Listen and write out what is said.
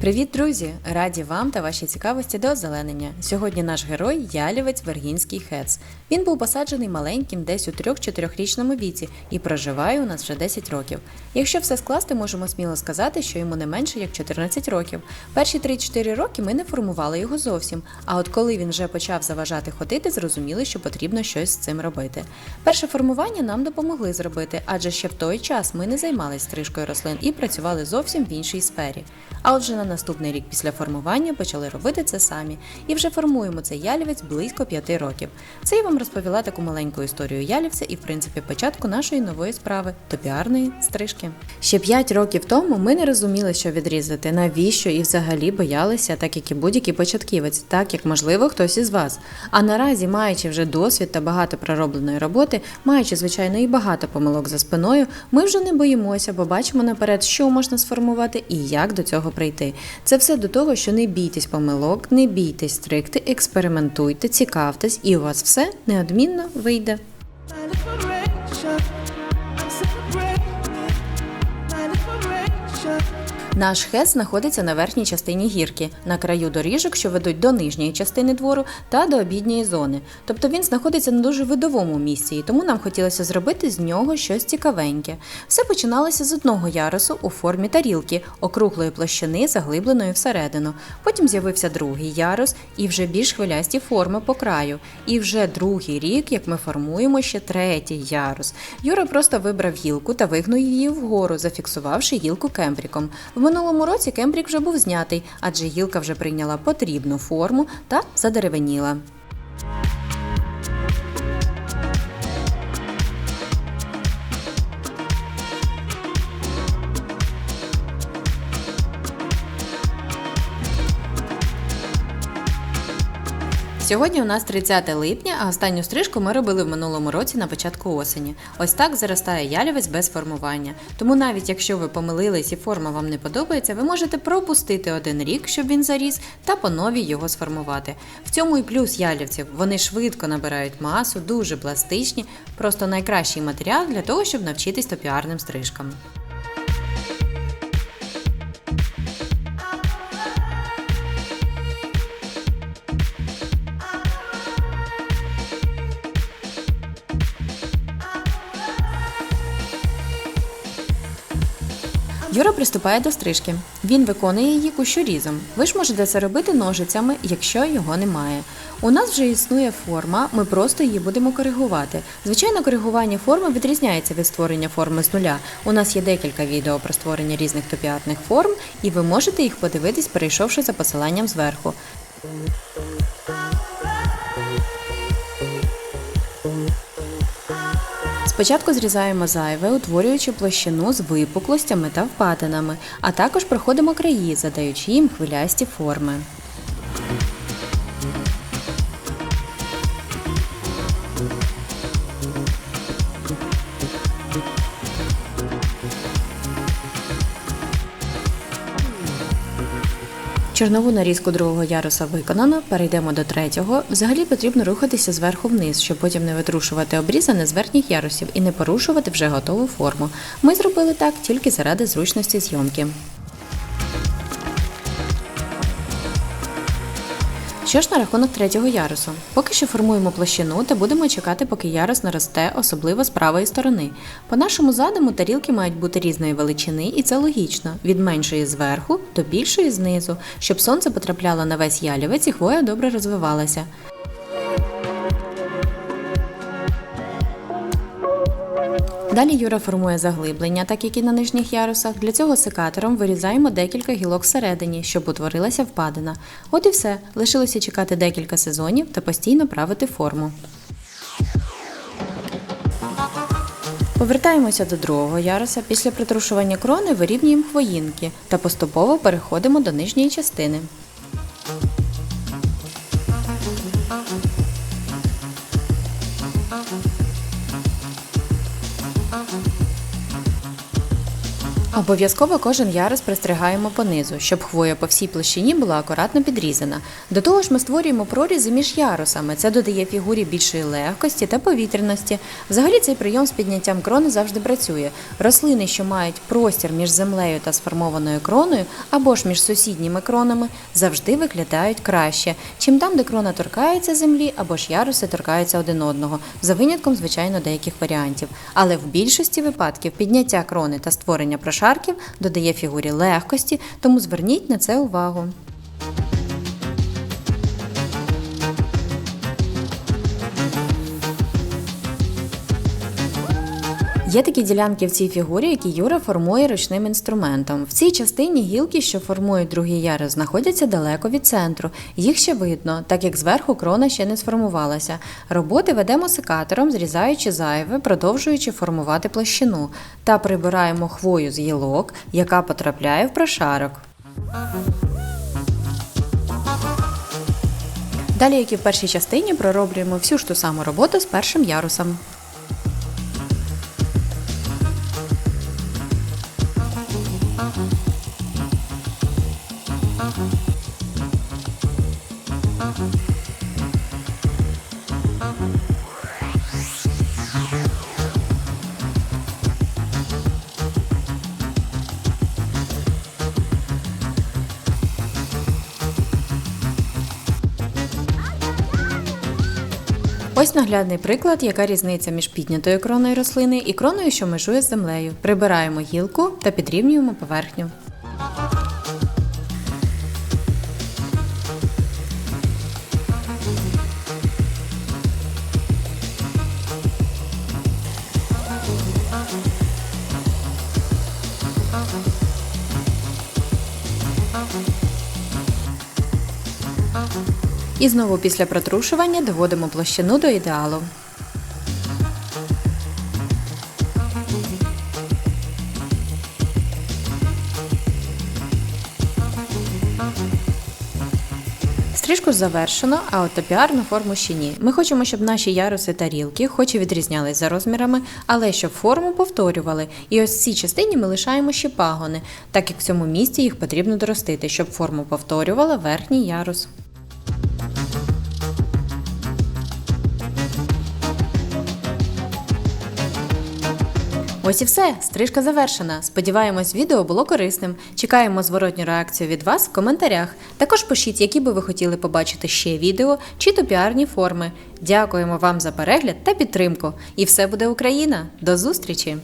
Привіт, друзі! Раді вам та вашій цікавості до озеленення. Сьогодні наш герой ялівець Вергінський Хец. Він був посаджений маленьким десь у 3-4-річному віці і проживає у нас вже 10 років. Якщо все скласти, можемо сміло сказати, що йому не менше як 14 років. Перші 3-4 роки ми не формували його зовсім. А от коли він вже почав заважати ходити, зрозуміли, що потрібно щось з цим робити. Перше формування нам допомогли зробити, адже ще в той час ми не займалися стрижкою рослин і працювали зовсім в іншій сфері. А отже, на наступний рік після формування почали робити це самі і вже формуємо цей ялівець близько 5 років. Це я вам розповіла таку маленьку історію ялівця і, в принципі, початку нашої нової справи топіарної стрижки. Ще 5 років тому ми не розуміли, що відрізати, навіщо і взагалі боялися, так як і будь-який початківець, так як можливо хтось із вас. А наразі, маючи вже досвід та багато проробленої роботи, маючи звичайно і багато помилок за спиною, ми вже не боїмося, бо бачимо наперед, що можна сформувати і як до цього прийти. Це все до того, що не бійтесь помилок, не бійтесь стрикти, експериментуйте, цікавтесь, і у вас все неодмінно вийде. Наш хес знаходиться на верхній частині гірки, на краю доріжок, що ведуть до нижньої частини двору та до обідньої зони. Тобто він знаходиться на дуже видовому місці, і тому нам хотілося зробити з нього щось цікавеньке. Все починалося з одного ярусу у формі тарілки, округлої площини, заглибленої всередину. Потім з'явився другий ярус і вже більш хвилясті форми по краю. І вже другий рік, як ми формуємо ще третій ярус. Юра просто вибрав гілку та вигнув її вгору, зафіксувавши гілку кембріком. В минулому році кембрік вже був знятий, адже гілка вже прийняла потрібну форму та задеревеніла. Сьогодні у нас 30 липня, а останню стрижку ми робили в минулому році на початку осені. Ось так заростає ялівець без формування. Тому навіть якщо ви помилились і форма вам не подобається, ви можете пропустити один рік, щоб він заріс, та по новій його сформувати. В цьому і плюс ялівців. Вони швидко набирають масу, дуже пластичні, просто найкращий матеріал для того, щоб навчитись топіарним стрижкам. Юра приступає до стрижки. Він виконує її кущорізом. Ви ж можете це робити ножицями, якщо його немає. У нас вже існує форма, ми просто її будемо коригувати. Звичайно, коригування форми відрізняється від створення форми з нуля. У нас є декілька відео про створення різних топіатних форм, і ви можете їх подивитись, перейшовши за посиланням зверху. Спочатку зрізаємо зайве, утворюючи площину з випуклостями та впадинами, а також проходимо краї, задаючи їм хвилясті форми. Чорнову нарізку другого яруса виконано, перейдемо до третього. Взагалі потрібно рухатися зверху вниз, щоб потім не витрушувати обрізане з верхніх ярусів і не порушувати вже готову форму. Ми зробили так тільки заради зручності зйомки. Що ж на рахунок третього ярусу? Поки що формуємо площину та будемо чекати, поки ярус наросте, особливо з правої сторони. По нашому задуму тарілки мають бути різної величини, і це логічно від меншої зверху до більшої знизу, щоб сонце потрапляло на весь ялівець і хвоя добре розвивалася. Далі Юра формує заглиблення, так як і на нижніх ярусах. Для цього секатором вирізаємо декілька гілок всередині, щоб утворилася впадина. От і все. Лишилося чекати декілька сезонів та постійно правити форму. Повертаємося до другого яруса. Після притрушування крони вирівнюємо хвоїнки та поступово переходимо до нижньої частини. Обов'язково кожен ярус пристригаємо понизу, щоб хвоя по всій площині була акуратно підрізана. До того ж, ми створюємо прорізи між ярусами. Це додає фігурі більшої легкості та повітряності. Взагалі цей прийом з підняттям крони завжди працює. Рослини, що мають простір між землею та сформованою кроною, або ж між сусідніми кронами, завжди виглядають краще, чим там, де крона торкається землі, або ж яруси торкаються один одного, за винятком, звичайно, деяких варіантів. Але в більшості випадків підняття крони та створення прошарків додає фігурі легкості, тому зверніть на це увагу. Є такі ділянки в цій фігурі, які Юра формує ручним інструментом. В цій частині гілки, що формують другий ярус, знаходяться далеко від центру. Їх ще видно, так як зверху крона ще не сформувалася. Роботи ведемо секатором, зрізаючи зайве, продовжуючи формувати площину, та прибираємо хвою з гілок, яка потрапляє в прошарок. Далі, як і в першій частині, пророблюємо всю ж ту саму роботу з першим ярусом. Ось наглядний приклад, яка різниця між піднятою кроною рослини і кроною, що межує з землею. Прибираємо гілку та підрівнюємо поверхню. І знову після протрушування доводимо площину до ідеалу. Стрижку завершено, а от топіарну форму ще ні. Ми хочемо, щоб наші яруси тарілки, хоч і відрізнялись за розмірами, але щоб форму повторювали. І ось в цій частині ми лишаємо ще пагони, так як в цьому місці їх потрібно доростити, щоб форму повторювала верхній ярус. Ось і все, стрижка завершена. Сподіваємось, відео було корисним. Чекаємо зворотню реакцію від вас в коментарях. Також пишіть, які би ви хотіли побачити ще відео чи топіарні форми. Дякуємо вам за перегляд та підтримку. І все буде Україна! До зустрічі!